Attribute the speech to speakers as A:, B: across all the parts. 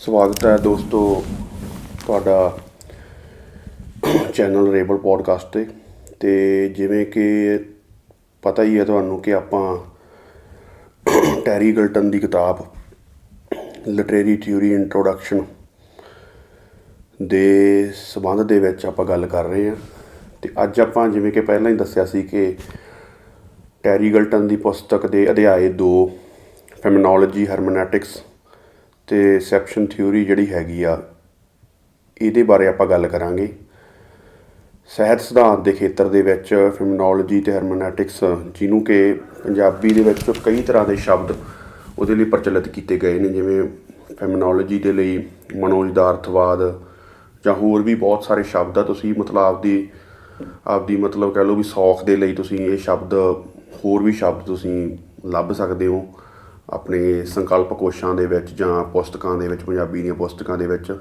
A: ਸਵਾਗਤ ਹੈ ਦੋਸਤੋ ਤੁਹਾਡਾ ਚੈਨਲ ਰੇਬਲ ਪੋਡਕਾਸਟ ਤੇ। ਤੇ ਜਿਵੇਂ ਕਿ ਪਤਾ ਹੀ ਹੈ ਤੁਹਾਨੂੰ ਕਿ ਆਪਾਂ ਟੈਰੀ ਗਲਟਨ ਦੀ ਕਿਤਾਬ ਲਿਟਰੇਰੀ ਥਿਊਰੀ ਇੰਟਰੋਡਕਸ਼ਨ ਦੇ ਸਬੰਧ ਦੇ ਵਿੱਚ ਆਪਾਂ ਗੱਲ ਕਰ ਰਹੇ ਹਾਂ। ਤੇ ਅੱਜ ਆਪਾਂ ਜਿਵੇਂ ਕਿ ਪਹਿਲਾਂ ਹੀ ਦੱਸਿਆ ਸੀ ਕਿ ਟੈਰੀ ਗਲਟਨ ਦੀ ਪੁਸਤਕ ਦੇ ਅਧਿਆਏ 2 ਫੈਮਿਨੋਲੋਜੀ ਹਰਮਨੈਟਿਕਸ ਅਤੇ ਸੈਪਸ਼ਨ ਥਿਊਰੀ ਜਿਹੜੀ ਹੈਗੀ ਆ, ਇਹਦੇ ਬਾਰੇ ਆਪਾਂ ਗੱਲ ਕਰਾਂਗੇ। ਸਹਿਤ ਸਿਧਾਂਤ ਦੇ ਖੇਤਰ ਦੇ ਵਿੱਚ ਫੈਮਿਨੋਲੋਜੀ ਤੇ ਹਰਮਨੈਟਿਕਸ ਜਿਹਨੂੰ ਕਿ ਪੰਜਾਬੀ ਦੇ ਵਿੱਚ ਕਈ ਤਰ੍ਹਾਂ ਦੇ ਸ਼ਬਦ ਉਹਦੇ ਲਈ ਪ੍ਰਚਲਿਤ ਕੀਤੇ ਗਏ ਨੇ, ਜਿਵੇਂ ਫੈਮਿਨੋਲੋਜੀ ਦੇ ਲਈ ਮਨੋਇਦਾਰਥਵਾਦ ਜਾਂ ਹੋਰ ਵੀ ਬਹੁਤ ਸਾਰੇ ਸ਼ਬਦ ਆ। ਤੁਸੀਂ ਮਤਲਬ ਆਪਦੀ ਆਪਦੀ ਮਤਲਬ ਕਹਿ ਲਓ ਵੀ ਸੌਖ ਦੇ ਲਈ ਤੁਸੀਂ ਇਹ ਸ਼ਬਦ, ਹੋਰ ਵੀ ਸ਼ਬਦ ਤੁਸੀਂ ਲੱਭ ਸਕਦੇ ਹੋ। ਆਪਣੇ ਸੰਕਲਪ ਕੋਸ਼ਾਂ ਦੇ ਵਿੱਚ ਜਾਂ ਪੁਸਤਕਾਂ ਦੇ ਵਿੱਚ, ਪੰਜਾਬੀ ਦੀਆਂ ਪੁਸਤਕਾਂ ਦੇ ਵਿੱਚ,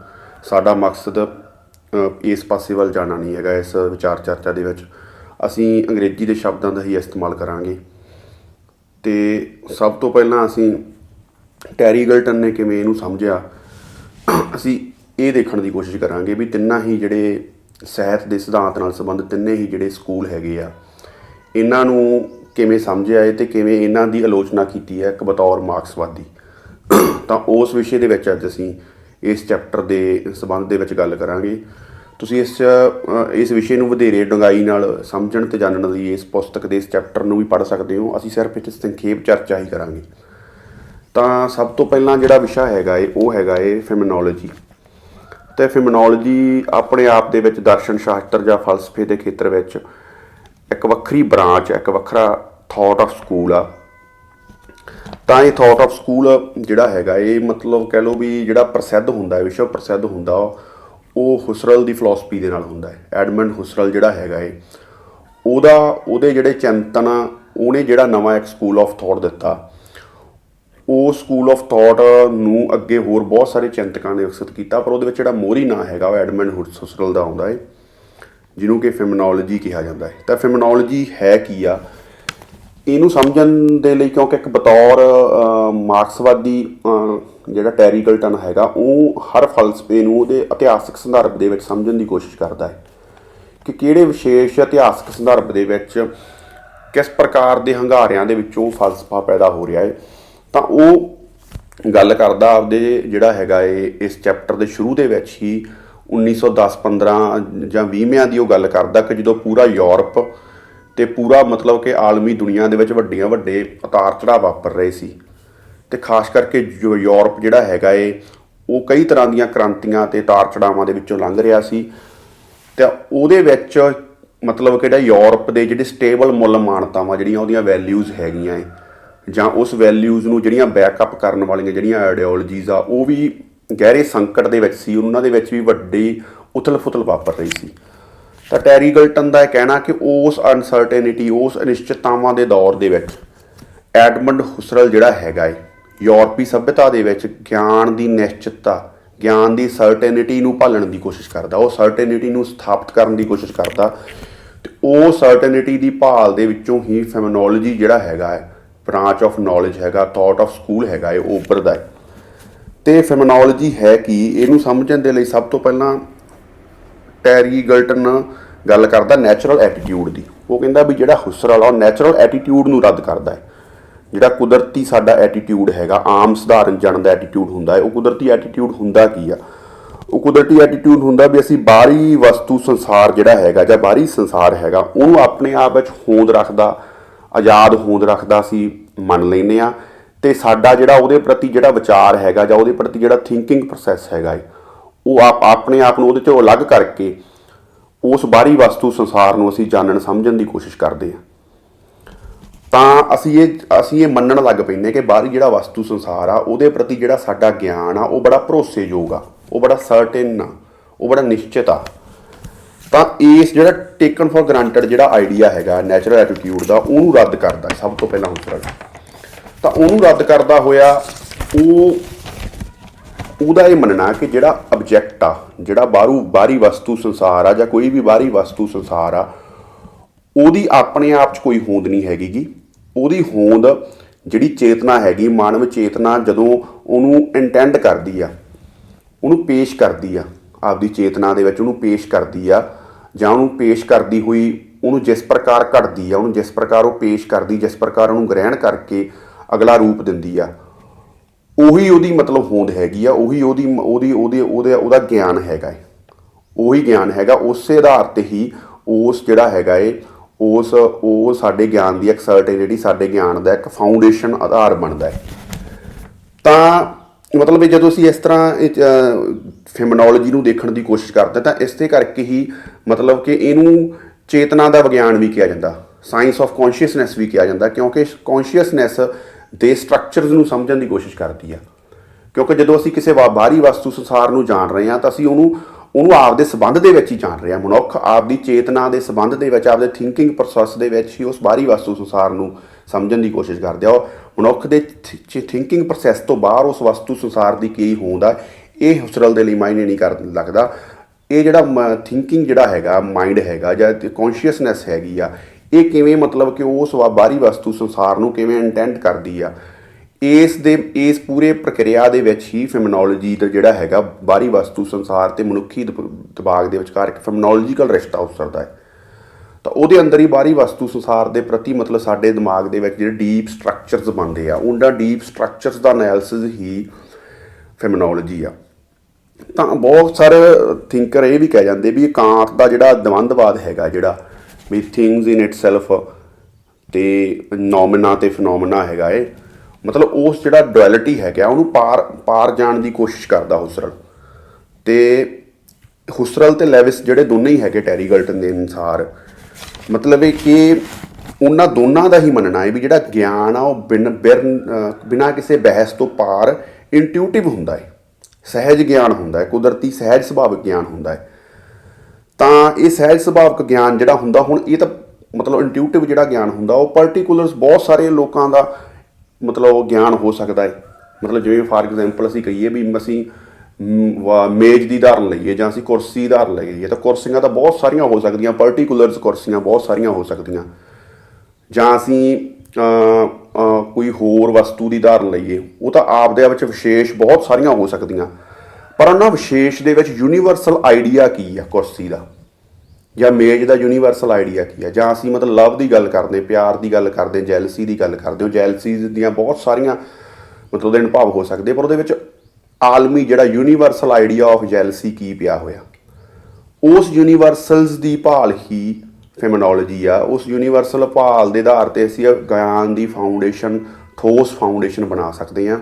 A: ਸਾਡਾ ਮਕਸਦ ਇਸ ਪਾਸੇ ਵੱਲ ਜਾਣਾ ਨਹੀਂ ਹੈਗਾ, ਇਸ ਵਿਚਾਰ ਚਰਚਾ ਦੇ ਵਿੱਚ। ਅਸੀਂ ਅੰਗਰੇਜ਼ੀ ਦੇ ਸ਼ਬਦਾਂ ਦਾ ਹੀ ਇਸਤੇਮਾਲ ਕਰਾਂਗੇ। ਤੇ ਸਭ ਤੋਂ ਪਹਿਲਾਂ ਅਸੀਂ ਟੈਰੀ ਗਲਟਨ ਨੇ ਕਿਵੇਂ ਇਹਨੂੰ ਸਮਝਿਆ, ਅਸੀਂ ਇਹ ਦੇਖਣ ਦੀ ਕੋਸ਼ਿਸ਼ ਕਰਾਂਗੇ ਵੀ ਤਿੰਨਾਂ ਹੀ ਜਿਹੜੇ ਸਾਹਿਤ ਦੇ ਸਿਧਾਂਤ ਨਾਲ ਸੰਬੰਧਿਤ ਤਿੰਨੇ ਹੀ ਜਿਹੜੇ ਸਕੂਲ ਹੈਗੇ ਆ, ਇਹਨਾਂ ਨੂੰ ਕਿਵੇਂ ਸਮਝਿਆ ਹੈ ਤੇ ਕਿਵੇਂ ਇਹਨਾਂ ਦੀ ਆਲੋਚਨਾ ਕੀਤੀ ਹੈ ਇੱਕ ਬਤੌਰ ਮਾਰਕਸਵਾਦੀ। ਤਾਂ ਉਸ ਵਿਸ਼ੇ ਦੇ ਵਿੱਚ ਅੱਜ ਅਸੀਂ ਇਸ ਚੈਪਟਰ ਦੇ ਸੰਬੰਧ ਦੇ ਵਿੱਚ ਗੱਲ ਕਰਾਂਗੇ। ਤੁਸੀਂ ਇਸ ਇਸ ਵਿਸ਼ੇ ਨੂੰ ਵਧੇਰੇ ਡੂੰਘਾਈ ਨਾਲ ਸਮਝਣ ਤੇ ਜਾਣਨ ਲਈ ਇਸ ਪੁਸਤਕ ਦੇ ਇਸ ਚੈਪਟਰ ਨੂੰ ਵੀ ਪੜ੍ਹ ਸਕਦੇ ਹੋ। ਅਸੀਂ ਸਿਰਫ ਇਸ ਸੰਖੇਪ ਚਰਚਾ ਹੀ ਕਰਾਂਗੇ। ਤਾਂ ਸਭ ਤੋਂ ਪਹਿਲਾਂ ਜਿਹੜਾ ਵਿਸ਼ਾ ਹੈਗਾ ਏ, ਉਹ ਹੈਗਾ ਏ ਫੈਮਿਨੋਲੋਜੀ। ਤੇ ਫੈਮਿਨੋਲੋਜੀ ਆਪਣੇ ਆਪ ਦੇ ਵਿੱਚ ਦਰਸ਼ਨ ਸ਼ਾਸਤਰ ਜਾਂ ਫਲਸਫੇ ਦੇ ਖੇਤਰ ਵਿੱਚ ਇੱਕ ਵੱਖਰੀ ਬ੍ਰਾਂਚ, ਇੱਕ ਵੱਖਰਾ ਥਾਟ ਆਫ ਸਕੂਲ ਆ। ਤਾਂ ਇਹ ਥਾਟ ਆਫ ਸਕੂਲ ਜਿਹੜਾ ਹੈਗਾ ਇਹ ਮਤਲਬ ਕਹਿ ਲਓ ਵੀ ਜਿਹੜਾ ਪ੍ਰਸਿੱਧ ਹੁੰਦਾ ਹੈ ਵਿਸ਼ਵ ਪ੍ਰਸਿੱਧ ਹੁੰਦਾ ਉਹ ਹੁਸਰਲ ਦੀ ਫਿਲਾਸਫੀ ਦੇ ਨਾਲ ਹੁੰਦਾ ਹੈ। ਐਡਮੰਡ ਹੁਸਰਲ ਜਿਹੜਾ ਹੈਗਾ ਏ ਉਹਦਾ ਉਹਦੇ ਜਿਹੜੇ ਚਿੰਤਨ ਆ, ਉਹਨੇ ਜਿਹੜਾ ਨਵਾਂ ਇੱਕ ਸਕੂਲ ਆਫ ਥਾਟ ਦਿੱਤਾ। ਉਹ ਸਕੂਲ ਆਫ ਥਾਟ ਨੂੰ ਅੱਗੇ ਹੋਰ ਬਹੁਤ ਸਾਰੇ ਚਿੰਤਕਾਂ ਨੇ ਵਿਕਸਿਤ ਕੀਤਾ ਪਰ ਉਹਦੇ ਵਿੱਚ ਜਿਹੜਾ ਮੋਰੀ ਨਾਂ ਹੈਗਾ ਉਹ ਐਡਮੰਡ ਹੁਸਰਲ ਦਾ ਆਉਂਦਾ ਹੈ ਜਿਹਨੂੰ ਕਿ ਫੈਮਿਨੋਲੋਜੀ ਕਿਹਾ ਜਾਂਦਾ ਹੈ ਤਾਂ ਫੈਮਿਨੋਲੋਜੀ ਹੈ ਕੀ ਆ? ਇਹਨੂੰ ਸਮਝਣ ਦੇ ਲਈ ਕਿਉਂਕਿ ਇੱਕ ਬਤੌਰ ਮਾਰਕਸਵਾਦੀ ਜਿਹੜਾ ਟੈਰੀ ਗਲਟਨ ਹੈਗਾ, ਉਹ ਹਰ ਫਲਸਫੇ ਨੂੰ ਉਹਦੇ ਇਤਿਹਾਸਕ ਸੰਦਰਭ ਦੇ ਵਿੱਚ ਸਮਝਣ ਦੀ ਕੋਸ਼ਿਸ਼ ਕਰਦਾ ਹੈ ਕਿ ਕਿਹੜੇ ਵਿਸ਼ੇਸ਼ ਇਤਿਹਾਸਕ ਸੰਦਰਭ ਦੇ ਵਿੱਚ ਕਿਸ ਪ੍ਰਕਾਰ ਦੇ ਹੰਗਾਰਿਆਂ ਦੇ ਵਿੱਚੋਂ ਫਲਸਫਾ ਪੈਦਾ ਹੋ ਰਿਹਾ ਹੈ। ਤਾਂ ਉਹ ਗੱਲ ਕਰਦਾ ਆਪਦੇ ਜਿਹੜਾ ਹੈਗਾ ਏ, ਇਸ ਚੈਪਟਰ ਦੇ ਸ਼ੁਰੂ ਦੇ ਵਿੱਚ ਹੀ 1910-15 ਜਾਂ 20ਵਿਆਂ ਦੀ ਉਹ ਗੱਲ ਕਰਦਾ ਕਿ ਜਦੋਂ ਪੂਰਾ ਯੂਰਪ ਤੇ ਪੂਰਾ ਮਤਲਬ ਕਿ ਆਲਮੀ ਦੁਨੀਆ ਦੇ ਵਿੱਚ ਵੱਡੀਆਂ ਵੱਡੇ ਉਤਾਰ ਚੜਾਅ ਵਾਪਰ ਰਹੇ ਸੀ। ਤੇ ਖਾਸ ਕਰਕੇ ਜੋ ਯੂਰਪ ਜਿਹੜਾ ਹੈਗਾ ਏ, ਉਹ ਕਈ ਤਰ੍ਹਾਂ ਦੀਆਂ ਕ੍ਰਾਂਤੀਆਂ ਤੇ ਉਤਾਰ ਚੜਾਵਾਂ ਦੇ ਵਿੱਚੋਂ ਲੰਘ ਰਿਹਾ ਸੀ। ਤੇ ਉਹਦੇ ਵਿੱਚ ਮਤਲਬ ਕਿ ਜਿਹੜਾ ਯੂਰਪ ਦੇ ਜਿਹੜੇ ਸਟੇਬਲ ਮੁੱਲ ਮਾਨਤਾਵਾਂ ਜਿਹੜੀਆਂ ਉਹਦੀਆਂ ਵੈਲਿਊਜ਼ ਹੈਗੀਆਂ ਏ, ਜਾਂ ਉਸ ਵੈਲਿਊਜ਼ ਨੂੰ ਜਿਹੜੀਆਂ ਬੈਕਅਪ ਕਰਨ ਵਾਲੀਆਂ ਜਿਹੜੀਆਂ ਆਈਡੀਓਲੋਜੀਜ਼ ਆ, ਉਹ ਵੀ ਗਹਿਰੇ ਸੰਕਟ ਦੇ ਵਿੱਚ ਸੀ, ਉਹਨਾਂ ਦੇ ਵਿੱਚ ਵੀ ਵੱਡੀ ਉਥਲ-ਫੁਥਲ ਵਾਪਰ ਰਹੀ ਸੀ। ਤਾਂ ਟੈਰੀ ਗਲਟਨ ਦਾ ਇਹ ਕਹਿਣਾ ਕਿ ਉਸ ਅਨਸਰਟੇਨਿਟੀ ਉਸ ਅਨਿਸ਼ਚਿਤਤਾਵਾਂ ਦੇ ਦੌਰ ਦੇ ਵਿੱਚ ਐਡਮੰਡ ਹੁਸਰਲ ਜਿਹੜਾ ਹੈਗਾ ਏ, ਯੂਰਪੀ ਸਭਿਅਤਾ ਦੇ ਵਿੱਚ ਗਿਆਨ ਦੀ ਨਿਸ਼ਚਿਤਤਾ, ਗਿਆਨ ਦੀ ਸਰਟੇਨਿਟੀ ਨੂੰ ਭਾਲਣ ਦੀ ਕੋਸ਼ਿਸ਼ ਕਰਦਾ, ਉਹ ਸਰਟੇਨਿਟੀ ਨੂੰ ਸਥਾਪਿਤ ਕਰਨ ਦੀ ਕੋਸ਼ਿਸ਼ ਕਰਦਾ ਤੇ ਉਹ ਸਰਟੇਨਿਟੀ ਦੀ ਭਾਲ ਦੇ ਵਿੱਚੋਂ ਹੀ ਫੈਮਿਨੋਲੋਜੀ ਜਿਹੜਾ ਹੈਗਾ ਹੈ ਬ੍ਰਾਂਚ ਆਫ ਨੌਲੇਜ ਹੈਗਾ ਥਾਟ ਆਫ ਸਕੂਲ ਹੈਗਾ ਇਹ ਉਹ ਉੱਭਰਦਾ ਹੈ ਤੇ ਫੈਮਿਨੋਲੋਜੀ ਹੈ ਕਿ, ਇਹਨੂੰ ਸਮਝਣ ਦੇ ਲਈ ਸਭ ਤੋਂ ਪਹਿਲਾਂ ਟੈਰੀ ਗਲਟਨ ਗੱਲ ਕਰਦਾ ਨੈਚੁਰਲ ਐਟੀਟਿਊਡ ਦੀ। ਉਹ ਕਹਿੰਦਾ ਵੀ ਜਿਹੜਾ ਹੁਸਰ ਵਾਲਾ ਉਹ ਨੈਚੁਰਲ ਐਟੀਟਿਊਡ ਨੂੰ ਰੱਦ ਕਰਦਾ ਹੈ। ਜਿਹੜਾ ਕੁਦਰਤੀ ਸਾਡਾ ਐਟੀਟਿਊਡ ਹੈਗਾ ਆਮ ਸਧਾਰਨ ਜਨ ਦਾ ਐਟੀਟਿਊਡ ਹੁੰਦਾ ਹੈ ਉਹ ਕੁਦਰਤੀ ਐਟੀਟਿਊਡ ਹੁੰਦਾ ਕੀ ਆ? ਉਹ ਕੁਦਰਤੀ ਐਟੀਟਿਊਡ ਹੁੰਦਾ ਵੀ ਅਸੀਂ ਬਾਹਰੀ ਵਸਤੂ ਸੰਸਾਰ ਜਿਹੜਾ ਹੈਗਾ ਜਾਂ ਬਾਹਰੀ ਸੰਸਾਰ ਹੈਗਾ ਉਹਨੂੰ ਆਪਣੇ ਆਪ ਵਿੱਚ ਹੋਂਦ ਰੱਖਦਾ ਆਜ਼ਾਦ ਹੋਂਦ ਰੱਖਦਾ ਅਸੀਂ ਮੰਨ ਲੈਨੇ ਆ ਤੇ ਸਾਡਾ ਜਿਹੜਾ ਉਹਦੇ ਪ੍ਰਤੀ ਜਿਹੜਾ ਵਿਚਾਰ ਹੈਗਾ ਜਾਂ ਉਹਦੇ ਪ੍ਰਤੀ ਜਿਹੜਾ ਥਿੰਕਿੰਗ ਪ੍ਰੋਸੈਸ ਹੈਗਾ ਏ, ਉਹ ਆਪ ਆਪਣੇ ਆਪ ਨੂੰ ਉਹਦੇ ਚੋਂ ਅਲੱਗ ਕਰਕੇ ਉਸ ਬਾਹਰੀ ਵਸਤੂ ਸੰਸਾਰ ਨੂੰ ਅਸੀਂ ਜਾਣਨ ਸਮਝਣ ਦੀ ਕੋਸ਼ਿਸ਼ ਕਰਦੇ ਹਾਂ। ਤਾਂ ਅਸੀਂ ਇਹ ਅਸੀਂ ਇਹ ਮੰਨਣ ਲੱਗ ਪੈਂਦੇ ਕਿ ਬਾਹਰੀ ਜਿਹੜਾ ਵਸਤੂ ਸੰਸਾਰ ਆ, ਉਹਦੇ ਪ੍ਰਤੀ ਜਿਹੜਾ ਸਾਡਾ ਗਿਆਨ ਆ, ਉਹ ਬੜਾ ਭਰੋਸੇਯੋਗ ਆ, ਉਹ ਬੜਾ ਸਰਟੇਨ ਆ, ਉਹ ਬੜਾ ਨਿਸ਼ਚਿਤ ਆ। ਤਾਂ ਇਸ ਜਿਹੜਾ ਟੇਕਨ ਫॉर ਗ੍ਰਾਂਟਡ ਜਿਹੜਾ ਆਈਡੀਆ ਹੈਗਾ ਨੈਚੁਰਲ ਐਟੀਟਿਊਡ ਦਾ, ਉਹਨੂੰ ਰੱਦ ਕਰਦਾ ਸਭ ਤੋਂ ਪਹਿਲਾਂ ਹੁਸਰਲ ਤਾਂ ਉਹਨੂੰ ਰੱਦ ਕਰਦਾ ਹੋਇਆ, ਉਹ ਉਹਦਾ ਇਹ ਮੰਨਣਾ ਕਿ ਜਿਹੜਾ ਆਬਜੈਕਟ ਆ, ਜਿਹੜਾ ਬਾਹਰੂ ਬਾਹਰੀ ਵਸਤੂ ਸੰਸਾਰ ਆ ਜਾਂ ਕੋਈ ਵੀ ਬਾਹਰੀ ਵਸਤੂ ਸੰਸਾਰ ਆ, ਉਹਦੀ ਆਪਣੇ ਆਪ 'ਚ ਕੋਈ ਹੋਂਦ ਨਹੀਂ ਹੈਗੀਗੀ। ਉਹਦੀ ਹੋਂਦ ਜਿਹੜੀ ਚੇਤਨਾ ਹੈਗੀ, ਮਾਨਵ ਚੇਤਨਾ ਜਦੋਂ ਉਹਨੂੰ ਇੰਟੈਂਡ ਕਰਦੀ ਆ, ਉਹਨੂੰ ਪੇਸ਼ ਕਰਦੀ ਆ, ਆਪਦੀ ਚੇਤਨਾ ਦੇ ਵਿੱਚ ਉਹਨੂੰ ਪੇਸ਼ ਕਰਦੀ ਆ ਜਾਂ ਉਹਨੂੰ ਪੇਸ਼ ਕਰਦੀ ਹੋਈ ਉਹਨੂੰ ਜਿਸ ਪ੍ਰਕਾਰ ਘੜਦੀ ਆ, ਉਹਨੂੰ ਜਿਸ ਪ੍ਰਕਾਰ ਉਹ ਪੇਸ਼ ਕਰਦੀ, ਜਿਸ ਪ੍ਰਕਾਰ ਉਹਨੂੰ ਗ੍ਰਹਿਣ ਕਰਕੇ ਅਗਲਾ ਰੂਪ ਦਿੰਦੀ ਆ ਉਹੀ ਉਹਦੀ ਮਤਲਬ ਹੋਂਦ ਹੈਗੀ ਆ, ਉਹੀ ਉਹਦੀ ਉਹਦੀ, ਉਹਦੇ ਉਹਦੇ, ਉਹਦਾ ਗਿਆਨ ਹੈਗਾ ਹੈ ਉਹੀ ਗਿਆਨ ਹੈਗਾ, ਉਸੇ ਆਧਾਰ ਤੇ ਹੀ ਉਸ ਜਿਹੜਾ ਹੈਗਾ ਏ, ਉਸ, ਉਹ ਸਾਡੇ ਗਿਆਨ ਦੀ ਇੱਕ ਸਰਟਨ ਜਿਹੜੀ ਸਾਡੇ ਗਿਆਨ ਦਾ ਇੱਕ ਫਾਊਂਡੇਸ਼ਨ ਆਧਾਰ ਬਣਦਾ ਹੈ ਤਾਂ ਮਤਲਬ ਇਹ ਜਦੋਂ ਅਸੀਂ ਇਸ ਤਰ੍ਹਾਂ ਫੈਮਨੋਲੋਜੀ ਨੂੰ ਦੇਖਣ ਦੀ ਕੋਸ਼ਿਸ਼ ਕਰਦੇ ਤਾਂ ਇਸੇ ਕਰਕੇ ਹੀ ਮਤਲਬ ਕਿ ਇਹਨੂੰ ਚੇਤਨਾ ਦਾ ਵਿਗਿਆਨ ਵੀ ਕਿਹਾ ਜਾਂਦਾ ਸਾਇੰਸ ਆਫ ਕੌਨਸ਼ੀਅਸਨੈਸ ਵੀ ਕਿਹਾ ਜਾਂਦਾ, ਕਿਉਂਕਿ ਕੌਨਸ਼ੀਅਸਨੈਸ ਦੇ ਸਟਰਕਚਰਸ ਨੂੰ ਸਮਝਣ ਦੀ ਕੋਸ਼ਿਸ਼ ਕਰਦੀ ਆ। ਕਿਉਂਕਿ ਜਦੋਂ ਅਸੀਂ ਕਿਸੇ ਵਾ- ਬਾਹਰੀ ਵਸਤੂ ਸੰਸਾਰ ਨੂੰ ਜਾਣ ਰਹੇ ਹਾਂ ਤਾਂ ਅਸੀਂ ਉਹਨੂੰ ਉਹਨੂੰ ਆਪਦੇ ਸਬੰਧ ਦੇ ਵਿੱਚ ਹੀ ਜਾਣ ਰਹੇ ਹਾਂ ਮਨੁੱਖ ਆਪਦੀ ਚੇਤਨਾ ਦੇ ਸਬੰਧ ਦੇ ਵਿੱਚ, ਆਪਦੇ ਥਿੰਕਿੰਗ ਪ੍ਰੋਸੈਸ ਦੇ ਵਿੱਚ ਹੀ ਉਸ ਬਾਹਰੀ ਵਸਤੂ ਸੰਸਾਰ ਨੂੰ ਸਮਝਣ ਦੀ ਕੋਸ਼ਿਸ਼ ਕਰਦੇ ਆ। ਉਹ ਮਨੁੱਖ ਦੇ ਥਿੰਕਿੰਗ ਪ੍ਰੋਸੈਸ ਤੋਂ ਬਾਹਰ ਉਸ ਵਸਤੂ ਸੰਸਾਰ ਦੀ ਕੀ ਹੋਂਦ ਆ, ਇਹ ਹੁਸਰਲ ਦੇ ਲਈ ਮਾਇਨੇ ਨਹੀਂ ਕਰ ਲੱਗਦਾ। ਇਹ ਜਿਹੜਾ ਥਿੰਕਿੰਗ ਜਿਹੜਾ ਹੈਗਾ ਮਾਈਂਡ ਹੈਗਾ ਜਾਂ ਕੌਨਸ਼ੀਅਸਨੈਸ ਹੈਗੀ ਆ ਇਹ ਕਿਵੇਂ ਮਤਲਬ ਕਿ ਉਸ ਵਾ- ਬਾਹਰੀ ਵਸਤੂ ਸੰਸਾਰ ਨੂੰ ਕਿਵੇਂ ਇੰਟੈਂਟ ਕਰਦੀ ਆ? ਇਸ ਦੇ, ਇਸ ਪੂਰੇ ਪ੍ਰਕਿਰਿਆ ਦੇ ਵਿੱਚ ਹੀ ਫੈਮਨੋਲੋਜੀ ਦਾ ਜਿਹੜਾ ਹੈਗਾ ਬਾਹਰੀ ਵਸਤੂ ਸੰਸਾਰ ਤੇ ਮਨੁੱਖੀ ਦਬ- ਦਿਮਾਗ ਦੇ ਵਿਚਕਾਰ ਇੱਕ ਫੈਮਨੋਲੋਜੀਕਲ ਰਿਸ਼ਤਾ ਉਸਰਦਾ ਹੈ। ਤਾਂ ਉਹਦੇ ਅੰਦਰ ਹੀ ਬਾਹਰੀ ਵਸਤੂ ਸੰਸਾਰ ਦੇ ਪ੍ਰਤੀ ਮਤਲਬ ਸਾਡੇ ਦਿਮਾਗ ਦੇ ਵਿੱਚ ਜਿਹੜੇ ਡੀਪ ਸਟਰਕਚਰਸ ਬਣਦੇ ਆ ਉਹਨਾਂ ਡੀਪ ਸਟਰਕਚਰਸ ਦਾ ਐਨਾਲਿਸਿਸ ਹੀ ਫੈਮਨੋਲੋਜੀ ਆ। ਤਾਂ ਬਹੁਤ ਸਾਰੇ ਥਿੰਕਰ ਇਹ ਵੀ ਕਹਿ ਜਾਂਦੇ ਵੀ ਇਹ ਕਾਂਟ ਦਾ ਜਿਹੜਾ ਦਵੰਦਵਾਦ ਹੈਗਾ ਜਿਹੜਾ ਵੀ ਥਿੰਗਸ ਇਨ ਇਟਸੈਲਫ ਤੇ ਨੋਮਨਾ ਤੇ ਫੀਨੋਮਨਾ ਹੈਗਾ ਏ ਮਤਲਬ ਉਸ ਜਿਹੜਾ ਡੁਅਲਿਟੀ ਹੈਗਾ, ਉਹਨੂੰ ਪਾਰ ਪਾਰ ਜਾਣ ਦੀ ਕੋਸ਼ਿਸ਼ ਕਰਦਾ ਹੁਸਰਲ। ਤੇ ਹੁਸਰਲ ਤੇ ਲੈਵਿਸ ਜਿਹੜੇ ਦੋਨੇ ਹੀ ਹੈਗੇ, ਟੈਰੀ ਗਲਟਨ ਦੇ ਅਨੁਸਾਰ। ਮਤਲਬ ਇਹ ਕਿ ਉਹਨਾਂ ਦੋਨਾਂ ਦਾ ਹੀ ਮੰਨਣਾ ਹੈ ਵੀ ਜਿਹੜਾ ਗਿਆਨ ਆ, ਉਹ ਬਿਨ, ਬਿਨਾ ਕਿਸੇ ਬਹਿਸ ਤੋਂ ਪਾਰ ਇੰਟੂਟਿਵ ਹੁੰਦਾ ਹੈ। ਸਹਿਜ ਗਿਆਨ ਹੁੰਦਾ ਹੈ, ਕੁਦਰਤੀ ਸਹਿਜ ਸੁਭਾਵਿਕ ਗਿਆਨ ਹੁੰਦਾ ਹੈ। ਤਾਂ ਇਹ ਸਹਿਜ ਸੁਭਾਵਿਕ ਗਿਆਨ ਜਿਹੜਾ ਹੁੰਦਾ, ਹੁਣ ਇਹ ਤਾਂ ਮਤਲਬ ਇੰਟੂਟਿਵ ਜਿਹੜਾ ਗਿਆਨ ਹੁੰਦਾ, ਉਹ ਪਾਰਟਿਕੂਲਰਸ ਬਹੁਤ ਸਾਰੇ ਲੋਕਾਂ ਦਾ ਮਤਲਬ ਉਹ ਗਿਆਨ ਹੋ ਸਕਦਾ ਹੈ। ਮਤਲਬ ਜਿਵੇਂ ਫਾਰ ਐਗਜ਼ਾਮਪਲ ਅਸੀਂ ਕਹੀਏ ਵੀ ਅਸੀਂ ਮੇਜ਼ ਦੀ ਉਦਾਹਰਨ ਲਈਏ ਜਾਂ ਅਸੀਂ ਕੁਰਸੀ ਦੀ ਉਦਾਹਰਨ ਲਈਏ, ਤਾਂ ਕੁਰਸੀਆਂ ਤਾਂ ਬਹੁਤ ਸਾਰੀਆਂ ਹੋ ਸਕਦੀਆਂ ਪਾਰਟਿਕੂਲਰਸ ਕੁਰਸੀਆਂ ਬਹੁਤ ਸਾਰੀਆਂ ਹੋ ਸਕਦੀਆਂ। ਜਾਂ ਅਸੀਂ ਕੋਈ ਹੋਰ ਵਸਤੂ ਦੀ ਉਦਾਹਰਨ ਲਈਏ, ਉਹ ਤਾਂ ਆਪ ਦੇ ਵਿੱਚ ਵਿਸ਼ੇਸ਼ ਬਹੁਤ ਸਾਰੀਆਂ ਹੋ ਸਕਦੀਆਂ। ਪਰ ਉਹਨਾਂ ਵਿਸ਼ੇਸ਼ ਦੇ ਵਿੱਚ ਯੂਨੀਵਰਸਲ ਆਈਡੀਆ ਕੀ ਆ ਕੁਰਸੀ ਦਾ? ਜਾਂ ਮੇਜ ਦਾ ਯੂਨੀਵਰਸਲ ਆਈਡੀਆ ਕੀ ਆ? ਜਾਂ ਅਸੀਂ ਮਤਲਬ ਲਵ ਦੀ ਗੱਲ ਕਰਦੇ, ਪਿਆਰ ਦੀ ਗੱਲ ਕਰਦੇ ਜੈਲਸੀ ਦੀ ਗੱਲ ਕਰਦੇ ਹਾਂ। ਜੈਲਸੀਜ਼ ਦੀਆਂ ਬਹੁਤ ਸਾਰੀਆਂ ਮਤਲਬ ਉਹਦੇ ਭਾਵ ਹੋ ਸਕਦੇ, ਪਰ ਉਹਦੇ ਵਿੱਚ ਆਲਮੀ ਜਿਹੜਾ ਯੂਨੀਵਰਸਲ ਆਈਡੀਆ ਆਫ ਜੈਲਸੀ ਕੀ ਪਿਆ ਹੋਇਆ? ਉਸ ਯੂਨੀਵਰਸਲਸ ਦੀ ਭਾਲ ਹੀ ਫੈਮਨੋਲੋਜੀ ਆ। ਉਸ ਯੂਨੀਵਰਸਲ ਭਾਲ ਦੇ ਆਧਾਰ ਤੇ ਅਸੀਂ ਗਿਆਨ ਦੀ ਫਾਊਂਡੇਸ਼ਨ ਠੋਸ ਫਾਊਂਡੇਸ਼ਨ ਬਣਾ ਸਕਦੇ ਹਾਂ।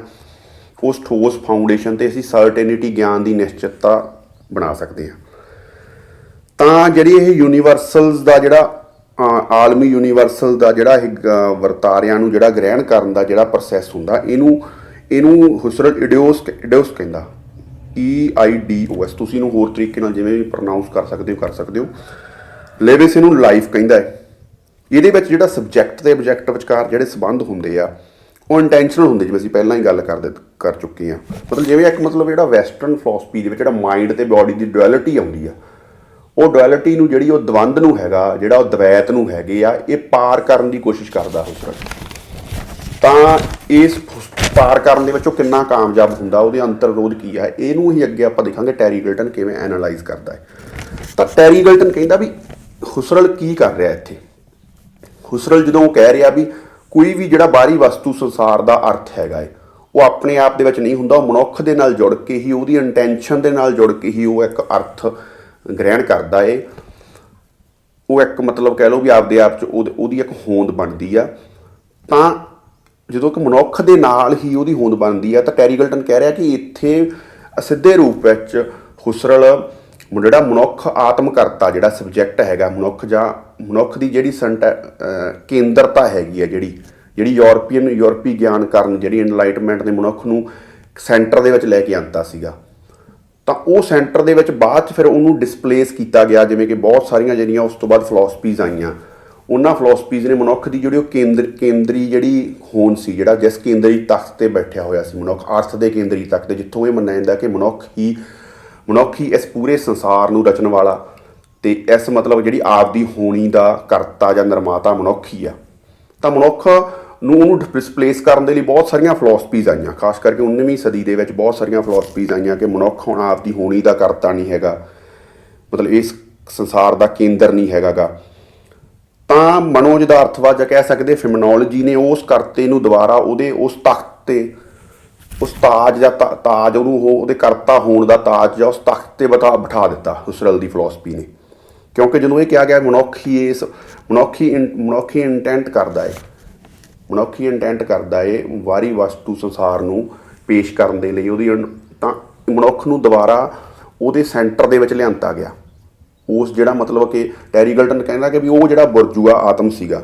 A: ਉਸ ਠੋਸ ਫਾਊਂਡੇਸ਼ਨ ਤੇ ਅਸੀਂ ਸਰਟੇਨਿਟੀ ਗਿਆਨ ਦੀ ਨਿਸ਼ਚਿਤਤਾ ਬਣਾ ਸਕਦੇ ਹਾਂ। ਤਾਂ ਜਿਹੜੀ ਇਹ ਯੂਨੀਵਰਸਲਸ ਦਾ ਜਿਹੜਾ ਆਲਮੀ ਯੂਨੀਵਰਸਲ ਦਾ ਜਿਹੜਾ ਇਹ ਗ- ਵਰਤਾਰਿਆਂ ਨੂੰ ਜਿਹੜਾ ਗ੍ਰਹਿਣ ਕਰਨ ਦਾ ਜਿਹੜਾ ਪ੍ਰੋਸੈਸ ਹੁੰਦਾ, ਇਹਨੂੰ ਇਹਨੂੰ ਹੁਸਰਤ ਇਡਿਓਸ ਇਡਿਓਸ ਕਹਿੰਦਾ। ਈ ਆਈ ਡੀ ਓ S, ਤੁਸੀਂ ਇਹਨੂੰ ਹੋਰ ਤਰੀਕੇ ਨਾਲ ਜਿਵੇਂ ਵੀ ਪ੍ਰੋਨਾਂਸ ਕਰ ਸਕਦੇ ਹੋ, ਕਰ ਸਕਦੇ ਹੋ। ਲੇਵਿਸ ਇਹਨੂੰ ਲਾਈਫ ਕਹਿੰਦਾ ਹੈ। ਇਹਦੇ ਵਿੱਚ ਜਿਹੜਾ ਸਬਜੈਕਟ ਤੇ ਆਬਜੈਕਟ ਵਿਚਕਾਰ ਜਿਹੜੇ ਸਬੰਧ ਹੁੰਦੇ ਆ ਉਹ ਇੰਟੈਂਸ਼ਨਲ ਹੁੰਦੇ ਜਿਵੇਂ ਅਸੀਂ ਪਹਿਲਾਂ ਹੀ ਗੱਲ ਕਰਦੇ ਕਰ ਚੁੱਕੇ ਆ ਮਤਲਬ ਜਿਵੇਂ ਇੱਕ ਮਤਲਬ ਜਿਹੜਾ ਵੈਸਟਰਨ ਫਿਲਾਸਫੀ ਦੇ ਵਿੱਚ ਜਿਹੜਾ ਮਾਈਂਡ ਤੇ ਬਾਡੀ ਦੀ ਡੁਐਲਿਟੀ ਆਉਂਦੀ ਆ, ਉਹ ਡੁਅਲਿਟੀ ਨੂੰ ਜਿਹੜੀ ਉਹ ਦਵੰਦ ਨੂੰ ਹੈਗਾ, ਜਿਹੜਾ ਉਹ ਦਵੈਤ ਨੂੰ ਹੈਗੇ ਆ, ਇਹ ਪਾਰ ਕਰਨ ਦੀ ਕੋਸ਼ਿਸ਼ ਕਰਦਾ ਹੁਸਰਤ ਤਾਂ ਇਸ ਪਾਰ ਕਰਨ ਦੇ ਵਿੱਚ ਉਹ ਕਿੰਨਾ ਕਾਮਯਾਬ ਹੁੰਦਾ, ਉਹਦੇ ਅੰਤਰ ਵਿਰੋਧ ਕੀ ਹੈ ਇਹਨੂੰ ਹੀ ਅੱਗੇ ਆਪਾਂ ਦੇਖਾਂਗੇ ਟੈਰੀ ਗਿਲਟਨ ਕਿਵੇਂ ਐਨਾਲਾਈਜ਼ ਕਰਦਾ ਹੈ। ਤਾਂ ਟੈਰੀ ਗਿਲਟਨ ਕਹਿੰਦਾ ਵੀ ਹੁਸਰਲ ਕੀ ਕਰ ਰਿਹਾ ਇੱਥੇ? ਹੁਸਰਲ ਜਦੋਂ ਉਹ ਕਹਿ ਰਿਹਾ ਵੀ ਕੋਈ ਵੀ ਜਿਹੜਾ ਬਾਹਰੀ ਵਸਤੂ ਸੰਸਾਰ ਦਾ ਅਰਥ ਹੈਗਾ ਏ, ਉਹ ਆਪਣੇ ਆਪ ਦੇ ਵਿੱਚ ਨਹੀਂ ਹੁੰਦਾ, ਉਹ ਮਨੁੱਖ ਦੇ ਨਾਲ ਜੁੜ ਕੇ ਹੀ, ਉਹਦੀ ਇੰਟੈਂਸ਼ਨ ਦੇ ਨਾਲ ਜੁੜ ਕੇ ਹੀ ਉਹ ਇੱਕ ਅਰਥ ਗ੍ਰਹਿਣ ਕਰਦਾ ਏ। ਉਹ ਇੱਕ ਮਤਲਬ ਕਹਿ ਲਓ ਵੀ ਆਪਦੇ ਆਪ ਚ ਉਹਦ- ਉਹਦੀ ਇੱਕ ਹੋਂਦ ਬਣਦੀ ਆ। ਤਾਂ ਜਦੋਂ ਕਿ ਮਨੁੱਖ ਦੇ ਨਾਲ ਹੀ ਉਹਦੀ ਹੋਂਦ ਬਣਦੀ ਆ, ਤਾਂ ਟੈਰੀਗਲਟਨ ਕਹਿ ਰਿਹਾ ਕਿ ਇੱਥੇ ਸਿੱਧੇ ਰੂਪ ਵਿੱਚ ਹੁਸਰਲ ਜਿਹੜਾ ਮਨੁੱਖ ਆਤਮਕਰਤਾ ਜਿਹੜਾ ਸਬਜੈਕਟ ਹੈਗਾ, ਮਨੁੱਖ ਜਾਂ ਮਨੁੱਖ ਦੀ ਜਿਹੜੀ ਸੰਟ ਕੇਂਦਰਤਾ ਹੈਗੀ ਆ ਜਿਹੜੀ ਜਿਹੜੀ ਯੂਰਪੀਅਨ, ਯੂਰਪੀ ਗਿਆਨ ਕਰਨ ਜਿਹੜੀ ਐਨਲਾਈਟਮੈਂਟ ਨੇ ਮਨੁੱਖ ਨੂੰ ਸੈਂਟਰ ਦੇ ਵਿੱਚ ਲੈ ਕੇ ਆਂਦਾ ਸੀਗਾ। ਤਾਂ ਉਹ ਸੈਂਟਰ ਦੇ ਵਿੱਚ ਬਾਅਦ ਚ ਫਿਰ ਉਹਨੂੰ ਡਿਸਪਲੇਸ ਕੀਤਾ ਗਿਆ, ਜਿਵੇਂ ਕਿ ਬਹੁਤ ਸਾਰੀਆਂ ਜਿਹੜੀਆਂ ਉਸ ਤੋਂ ਬਾਅਦ ਫਿਲਾਸਫੀਜ਼ ਆਈਆਂ। ਉਹਨਾਂ ਫਿਲਾਸਫੀਜ਼ ਨੇ ਮਨੁੱਖ ਦੀ ਜਿਹੜੀ ਉਹ ਕੇਂਦਰ, ਕੇਂਦਰੀ ਜਿਹੜੀ ਹੋਣ ਸੀ, ਜਿਹੜਾ ਜਿਸ ਕੇਂਦਰੀ ਤਖਤ ਤੇ ਬੈਠਿਆ ਹੋਇਆ ਸੀ ਮਨੁੱਖ, ਅਰਥ ਦੇ ਕੇਂਦਰੀ ਤਖਤ ਤੇ, ਜਿੱਥੋਂ ਇਹ ਮੰਨਿਆ ਜਾਂਦਾ ਕਿ ਮਨੁੱਖ ਹੀ ਮਨੁੱਖੀ ਇਸ ਪੂਰੇ ਸੰਸਾਰ ਨੂੰ ਰਚਣ ਵਾਲਾ ਤੇ ਇਸ ਮਤਲਬ ਜਿਹੜੀ ਆਪਦੀ ਹੋਣੀ ਦਾ ਕਰਤਾ ਜਾਂ ਨਿਰਮਾਤਾ ਮਨੁੱਖੀ ਆ। ਤਾਂ ਮਨੁੱਖ ਨੂੰ ਉਹਨੂੰ ਡਿਸਪਲੇਸ ਕਰਨ ਦੇ ਲਈ ਬਹੁਤ ਸਾਰੀਆਂ ਫਿਲਾਸਫੀਜ਼ ਆਈਆਂ, ਖਾਸ ਕਰਕੇ 19ਵੀਂ ਸਦੀ ਦੇ ਵਿੱਚ ਬਹੁਤ ਸਾਰੀਆਂ ਫਿਲਾਸਫੀਜ਼ ਆਈਆਂ ਕਿ ਮਨੁੱਖ ਹੁਣ ਆਪਦੀ ਹੋਣੀ ਦਾ ਕਰਤਾ ਨਹੀਂ ਹੈਗਾ, ਮਤਲਬ ਇਸ ਸੰਸਾਰ ਦਾ ਕੇਂਦਰ ਨਹੀਂ ਹੈਗਾਗਾ। ਤਾਂ ਮਨੋਜ ਦਾ ਅਰਥਵਾਦ ਜਾਂ ਕਹਿ ਸਕਦੇ ਫਿਮਨੋਲੋਜੀ ਨੇ ਉਸ ਕਰਤੇ ਨੂੰ ਦੁਬਾਰਾ ਉਹਦੇ, ਉਸ ਤਖਤ ਤੇ ਉਸ ਤਾਜ ਦਾ ਤਾ- ਤਾਜ ਉਹਨੂੰ ਉਹ ਉਹਦੇ ਕਰਤਾ ਹੋਣ ਦਾ ਤਾਜ ਜਾਂ ਉਸ ਤਖਤ ਤੇ ਬਿਠਾ ਬਿਠਾ ਦਿੱਤਾ ਹੁਸਰਲ ਦੀ ਫਿਲਾਸਫੀ ਨੇ। ਕਿਉਂਕਿ ਜਦੋਂ ਇਹ ਕਿਹਾ ਗਿਆ ਮਨੁੱਖ ਹੀ ਇਸ ਮਨੁੱਖੀ ਮਨੁੱਖੀ ਇੰਟੈਂਟ ਕਰਦਾ ਏ। ਮਨੁੱਖੀ ਇੰਟੈਂਟ ਕਰਦਾ ਏ ਵਾਰੀ ਵਸਤੂ ਸੰਸਾਰ ਨੂੰ ਪੇਸ਼ ਕਰਨ ਦੇ ਲਈ ਉਹਦੀ ਅਨ- ਤਾਂ ਮਨੁੱਖ ਨੂੰ ਦੁਬਾਰਾ ਉਹਦੇ ਸੈਂਟਰ ਦੇ ਵਿੱਚ ਲਿਆਂਤਾ ਗਿਆ। ਉਸ ਜਿਹੜਾ ਮਤਲਬ ਕਿ ਟੈਰੀ ਗਲਟਨ ਕਹਿੰਦਾ ਕਿ ਵੀ ਉਹ ਜਿਹੜਾ ਬੁਰਜੂਆ ਆਤਮ ਸੀਗਾ।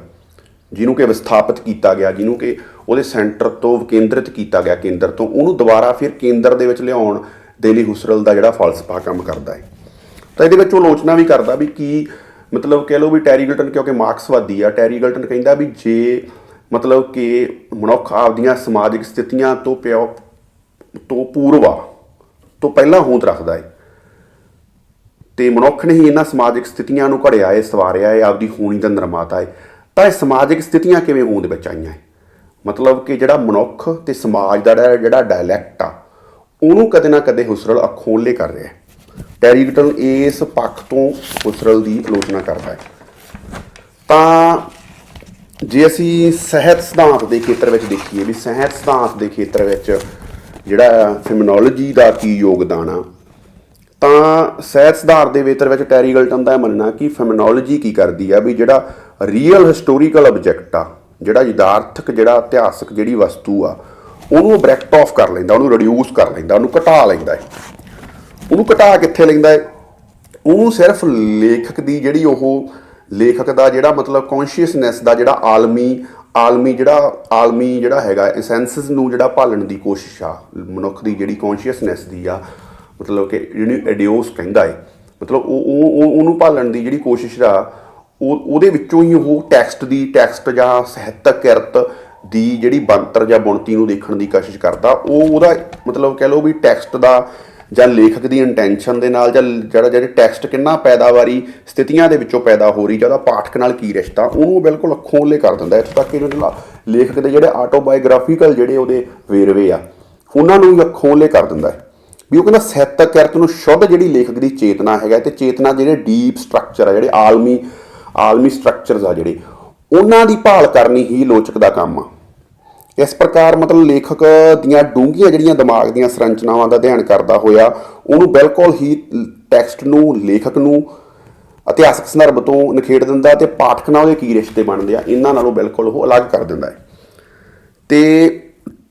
A: ਜਿਹਨੂੰ ਕਿ ਵਿਸਥਾਪਿਤ ਕੀਤਾ ਗਿਆ, ਜਿਹਨੂੰ ਕਿ ਉਹਦੇ ਸੈਂਟਰ ਤੋਂ ਕੇਂਦਰਿਤ ਕੀਤਾ ਗਿਆ ਕੇਂਦਰ ਤੋਂ, ਉਹਨੂੰ ਦੁਬਾਰਾ ਫਿਰ ਕੇਂਦਰ ਦੇ ਵਿੱਚ ਲਿਆਉਣ ਦੇ ਲਈ ਹੁਸਰਲ ਦਾ ਜਿਹੜਾ ਫਲਸਫਾ ਕੰਮ ਕਰਦਾ ਹੈ। ਤਾਂ ਇਹਦੇ ਵਿੱਚ ਉਹ ਆਲੋਚਨਾ ਵੀ ਕਰਦਾ ਵੀ ਕੀ ਮਤਲਬ ਕਹਿ ਲਓ ਵੀ ਟੈਰੀ ਗਲਟਨ ਕਿਉਂਕਿ ਮਾਰਕਸਵਾਦੀ ਆ, ਟੈਰੀ ਗਲਟਨ ਕਹਿੰਦਾ ਵੀ ਜੇ ਮਤਲਬ ਕਿ ਮਨੁੱਖ ਆਪਦੀਆਂ ਸਮਾਜਿਕ ਸਥਿਤੀਆਂ ਤੋਂ ਪਿਓ, ਤੋਂ ਪੂਰਵਾ, ਤੋਂ ਪਹਿਲਾਂ ਹੋਂਦ ਰੱਖਦਾ ਹੈ, ਤੇ ਮਨੁੱਖ ਨੇ ਹੀ ਇਹਨਾਂ ਸਮਾਜਿਕ ਸਥਿਤੀਆਂ ਨੂੰ ਘੜਿਆ ਹੈ, ਸਵਾਰਿਆ ਹੈ, ਆਪਦੀ ਹੋਣੀ ਦਾ ਨਿਰਮਾਤਾ ਹੈ ਤਾਂ ਇਹ ਸਮਾਜਿਕ ਸਥਿਤੀਆਂ ਕਿਵੇਂ ਹੋਂਦ ਵਿੱਚ ਆਈਆਂ ਹੈ ਮਤਲਬ ਕਿ ਜਿਹੜਾ ਮਨੁੱਖ ਤੇ ਸਮਾਜ ਦਾ ਜਿਹੜਾ- ਜਿਹੜਾ ਡਾਇਲੈਕਟ ਆ, ਉਹਨੂੰ ਕਦੇ ਨਾ ਕਦੇ ਹੁਸਰਲ ਅਖੋਲੇ ਕਰ ਰਿਹਾ ਹੈ ਟੈਰੀਗਟਨ ਇਸ ਪੱਖ ਤੋਂ ਹੁਸਰਲ ਦੀ ਆਲੋਚਨਾ ਕਰਦਾ ਹੈ ਤਾਂ ਜੇ ਅਸੀਂ ਸਹਿਤ ਸਿਧਾਂਤ ਦੇ ਖੇਤਰ ਵਿੱਚ ਦੇਖੀਏ ਵੀ ਸਹਿਤ ਸਿਧਾਂਤ ਦੇ ਖੇਤਰ ਵਿੱਚ ਜਿਹੜਾ ਫੈਮਨੋਲੋਜੀ ਦਾ ਕੀ ਯੋਗਦਾਨ ਆ, ਤਾਂ ਸਹਿਤ ਸਿਧਾਂਤ ਦੇ ਖੇਤਰ ਵਿੱਚ ਟੈਰੀ ਗਲਟਨ ਦਾ ਇਹ ਮੰਨਣਾ ਕਿ ਫੈਮਨੋਲੋਜੀ ਕੀ ਕਰਦੀ ਆ ਵੀ ਜਿਹੜਾ ਰੀਅਲ ਹਿਸਟੋਰੀਕਲ ਆਬਜੈਕਟ ਆ, ਜਿਹੜਾ ਯਥਾਰਥਕ ਜਿਹੜਾ ਇਤਿਹਾਸਕ ਜਿਹੜੀ ਵਸਤੂ ਆ, ਉਹਨੂੰ ਬ੍ਰੈਕਟ ਆਫ ਕਰ ਲੈਂਦਾ, ਉਹਨੂੰ ਰਿਡਿਊਸ ਕਰ ਲੈਂਦਾ, ਉਹਨੂੰ ਘਟਾ ਲੈਂਦਾ ਹੈ। ਉਹਨੂੰ ਘਟਾ ਕਿੱਥੇ ਲੈਂਦਾ ਹੈ? ਉਹਨੂੰ ਸਿਰਫ ਲੇਖਕ ਦੀ ਜਿਹੜੀ ਉਹ ਲੇਖਕ ਦਾ ਜਿਹੜਾ ਮਤਲਬ ਕੌਨਸ਼ੀਅਸਨੈਸ ਦਾ ਜਿਹੜਾ ਆਲਮੀ ਆਲਮੀ ਜਿਹੜਾ ਆਲਮੀ ਜਿਹੜਾ ਹੈਗਾ ਐਸੈਂਸਸ ਨੂੰ ਜਿਹੜਾ ਭਾਲਣ ਦੀ ਕੋਸ਼ਿਸ਼ ਆ, ਮਨੁੱਖ ਦੀ ਜਿਹੜੀ ਕੌਨਸ਼ੀਅਸਨੈਸ ਦੀ ਆ, ਮਤਲਬ ਕਿ ਜਿਹੜੀ ਐਡੀਓਸ ਕਹਿੰਦਾ ਹੈ। ਮਤਲਬ ਉਹ ਉਹ, ਉਹਨੂੰ ਭਾਲਣ ਦੀ ਜਿਹੜੀ ਕੋਸ਼ਿਸ਼ ਆ ਉਹਦੇ ਵਿੱਚੋਂ ਹੀ ਉਹ ਟੈਕਸਟ ਦੀ ਟੈਕਸਟ ਜਾਂ ਸਾਹਿਤਕ ਕਿਰਤ ਦੀ ਜਿਹੜੀ ਬੰਤਰ ਜਾਂ ਬੁਣਤੀ ਨੂੰ ਦੇਖਣ ਦੀ ਕੋਸ਼ਿਸ਼ ਕਰਦਾ, ਉਹ ਉਹਦਾ ਮਤਲਬ ਕਹਿ ਲਓ ਵੀ ਟੈਕਸਟ ਦਾ ਜਾਂ ਲੇਖਕ ਦੀ ਇੰਟੈਂਸ਼ਨ ਦੇ ਨਾਲ ਜਾਂ ਜਿਹੜਾ ਜਿਹੜੇ ਟੈਕਸਟ ਕਿੰਨਾ ਪੈਦਾਵਾਰੀ ਸਥਿਤੀਆਂ ਦੇ ਵਿੱਚੋਂ ਪੈਦਾ ਹੋ ਰਹੀ ਜਾਂ ਉਹਦਾ ਪਾਠਕ ਨਾਲ ਕੀ ਰਿਸ਼ਤਾ, ਉਹਨੂੰ ਬਿਲਕੁਲ ਅੱਖੋਂ ਉਹਲੇ ਕਰ ਦਿੰਦਾ, ਇੱਥੋਂ ਤੱਕ ਕਿ ਜਿਹੜੇ ਲਾ- ਲੇਖਕ ਦੇ ਜਿਹੜੇ ਆਟੋਬਾਇਓਗ੍ਰਾਫੀਕਲ ਜਿਹੜੇ ਉਹਦੇ ਵੇਰਵੇ ਆ, ਉਹਨਾਂ ਨੂੰ ਵੀ ਅੱਖੋਂ ਉਹਲੇ ਕਰ ਦਿੰਦਾ ਹੈ। ਵੀ ਉਹ ਕਹਿੰਦਾ ਸਾਹਿਤਕ ਕਿਰਤ ਨੂੰ ਸ਼ੁੱਧ ਜਿਹੜੀ ਲੇਖਕ ਦੀ ਚੇਤਨਾ ਹੈਗਾ, ਤੇ ਚੇਤਨਾ ਜਿਹੜੇ ਡੀਪ ਸਟਰਕਚਰ ਆ, ਜਿਹੜੇ ਆਲਮੀ ਆਲਮੀ ਸਟਰਕਚਰਸ ਆ ਜਿਹੜੇ, ਉਹਨਾਂ ਦੀ ਭਾਲ ਕਰਨੀ ਹੀ ਲੋਚਕ ਦਾ ਕੰਮ ਆ। ਇਸ ਪ੍ਰਕਾਰ ਮਤਲਬ ਲੇਖਕ ਦੀਆਂ ਡੂੰਘੀਆਂ ਜਿਹੜੀਆਂ ਦਿਮਾਗ ਦੀਆਂ ਸੰਰਚਨਾਵਾਂ ਦਾ ਅਧਿਐਨ ਕਰਦਾ ਹੋਇਆ, ਉਹਨੂੰ ਬਿਲਕੁਲ ਹੀ ਟੈਕਸਟ ਨੂੰ, ਲੇਖਕ ਨੂੰ ਇਤਿਹਾਸਕ ਸੰਦਰਭ ਤੋਂ ਨਿਖੇੜ ਦਿੰਦਾ ਤੇ ਪਾਠਕ ਨਾਲ ਉਹਦੇ ਕੀ ਰਿਸ਼ਤੇ ਬਣਦੇ ਆ, ਇਹਨਾਂ ਨਾਲੋਂ ਬਿਲਕੁਲ ਉਹ ਅਲੱਗ ਕਰ ਦਿੰਦਾ ਹੈ। ਤੇ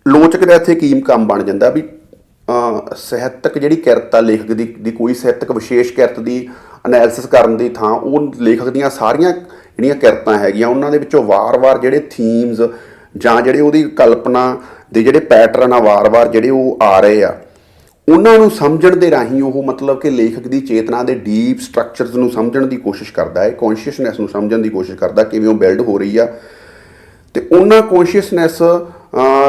A: ਲੋਚਕ ਦਾ ਇੱਥੇ ਕੀ ਕੰਮ ਬਣ ਜਾਂਦਾ ਵੀ ਸਾਹਿਤਕ ਜਿਹੜੀ ਕਿਰਤ ਆ, ਲੇਖਕ ਦੀ ਦੀ ਕੋਈ ਸਾਹਿਤਕ ਵਿਸ਼ੇਸ਼ ਕਿਰਤ ਦੀ ਅਨਾਲਿਸਿਸ ਕਰਨ ਦੀ ਥਾਂ, ਉਹ ਲੇਖਕ ਦੀਆਂ ਸਾਰੀਆਂ ਜਿਹੜੀਆਂ ਕਿਰਤਾਂ ਹੈਗੀਆਂ, ਉਹਨਾਂ ਦੇ ਵਿੱਚੋਂ ਵਾਰ-ਵਾਰ ਜਿਹੜੇ ਥੀਮਸ ਜਾਂ ਜਿਹੜੇ ਉਹਦੀ ਕਲਪਨਾ ਦੇ ਜਿਹੜੇ ਪੈਟਰਨ ਆ, ਵਾਰ-ਵਾਰ ਜਿਹੜੇ ਉਹ ਆ ਰਹੇ ਆ, ਉਹਨਾਂ ਨੂੰ ਸਮਝਣ ਦੇ ਰਾਹੀਂ ਉਹ ਮਤਲਬ ਕਿ ਲੇਖਕ ਦੀ ਚੇਤਨਾ ਦੇ ਡੀਪ ਸਟਰਕਚਰਸ ਨੂੰ ਸਮਝਣ ਦੀ ਕੋਸ਼ਿਸ਼ ਕਰਦਾ ਹੈ ਕੌਨਸ਼ੀਅਸਨੈਸ ਨੂੰ ਸਮਝਣ ਦੀ ਕੋਸ਼ਿਸ਼ ਕਰਦਾ ਕਿਵੇਂ ਉਹ ਬਿਲਡ ਹੋ ਰਹੀ ਆ, ਤੇ ਉਹਨਾਂ ਕੌਨਸ਼ੀਅਸਨੈਸ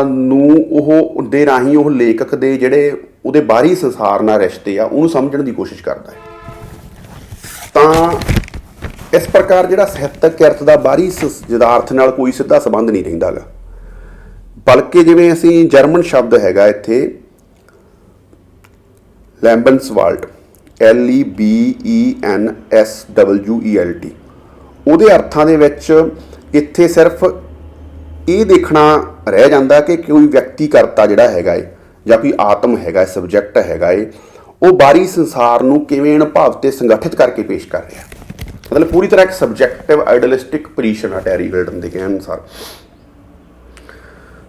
A: ਨੂੰ ਉਹ, ਦੇ ਰਾਹੀਂ ਉਹ ਲੇਖਕ ਦੇ ਜਿਹੜੇ ਉਹਦੇ ਬਾਹਰੀ ਸੰਸਾਰ ਨਾਲ ਰਿਸ਼ਤੇ ਆ, ਉਹਨੂੰ ਸਮਝਣ ਦੀ ਕੋਸ਼ਿਸ਼ ਕਰਦਾ ਹੈ। ਤਾਂ ਇਸ ਪ੍ਰਕਾਰ ਜਿਹੜਾ ਸਾਹਿਤਕ ਕਿਰਤ ਦਾ ਬਾਹਰੀ ਸ- ਯਥਾਰਥ ਨਾਲ ਕੋਈ ਸਿੱਧਾ ਸੰਬੰਧ ਨਹੀਂ ਰਹਿੰਦਾਗਾ। ਬਲਕਿ ਜਿਵੇਂ ਅਸੀਂ ਜਰਮਨ ਸ਼ਬਦ ਹੈਗਾ ਇੱਥੇ, ਲੈਂਬਨਸਵਾਲਟ L E B E N S W E L T ਉਹਦੇ ਅਰਥਾਂ ਦੇ ਵਿੱਚ ਇੱਥੇ ਸਿਰਫ ਇਹ ਦੇਖਣਾ ਰਹਿ ਜਾਂਦਾ ਕਿ ਕੋਈ ਵਿਅਕਤੀ ਕਰਤਾ ਜਿਹੜਾ ਹੈਗਾ ਏ, ਜਾਂ ਕੋਈ ਆਤਮ ਹੈਗਾ ਸਬਜੈਕਟ ਹੈਗਾ ਏ, ਉਹ ਬਾਹਰੀ ਸੰਸਾਰ ਨੂੰ ਕਿਵੇਂ ਅਨੁਭਵ ਤੇ ਸੰਗਠਿਤ ਕਰਕੇ ਪੇਸ਼ ਕਰ ਰਿਹਾ। ਮਤਲਬ ਪੂਰੀ ਤਰ੍ਹਾਂ ਇੱਕ ਸਬਜੈਕਟਿਵ ਆਈਡਲਿਸਟਿਕ ਪੋਜੀਸ਼ਨ ਆ ਟੈਰੀ ਗਿਲਟਨ ਦੇ ਕਹਿਣ ਅਨੁਸਾਰ।